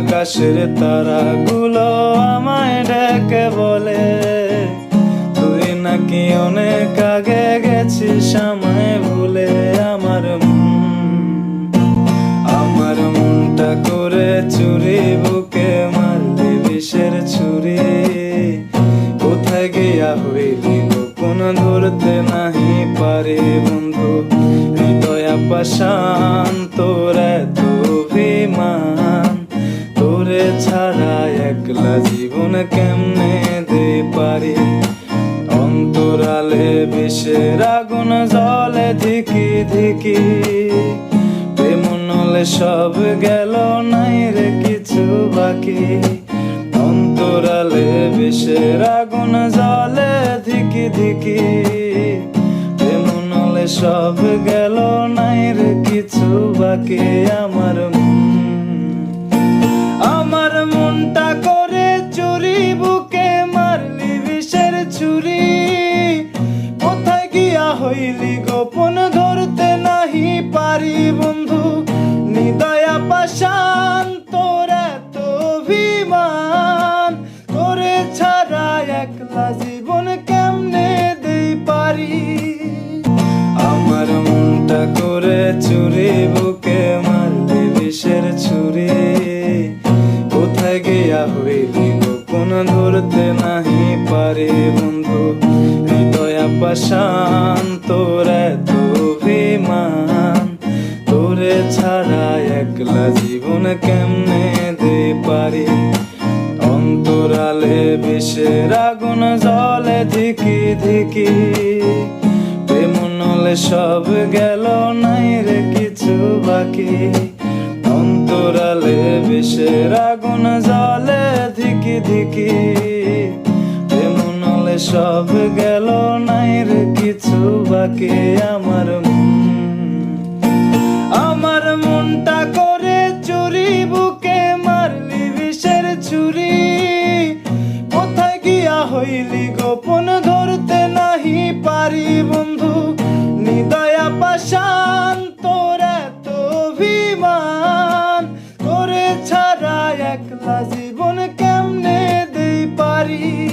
আকাশের তারাগুলো আমায় ডেকে বলে, তুই নাকি অনেক আগে গেছিস আমায় ভুলে আমার আমার মনটা করে চুরি, বুকে মারলি বিষের ছুরি। কোথায় গিয়া হইলি গোপন ধরতে নাহি পারে বন্ধু? হৃদয় পাশান তোর এত অভিমান। ছাড়া একলা জীবন কেমনে দে পারি? অন্তরালে বিষের আগুন, জলে ধিকি ধিকি। প্রেমনলে সব গেল, নাই রে কিছু বাকি। অন্তরালে বিষের আগুন, জলে ধিকি ধিকি। প্রেমনলে সব গেল, নাই রে কিছু বাকি। আমার আমার ছাড়া একলা জীবন কেমনে দেই পারি? আমার মনটা করে চুরি, বুকে মারলি বিষের ছুরি। কোথায় গিয়া হইলি গোপন ধরতে নাহি পারে বন্ধু? হৃদয় পাশান তোর এত অভিমান। তোরে ছাড়া একলা জীবন কেমনে দে পারি? অন্তরালে বিষের আগুন, জলে ধিকি ধিকি। প্রেমনলে সব গেল, নাই রে কিছু বাকি। অন্তরালে বিষের আগুন, জলে ধিকি ধিকি। প্রেমনলে সব গেল, নাই রে কিছু বাকি। আমার মন একলা জীবন কেমনে দেই পারি?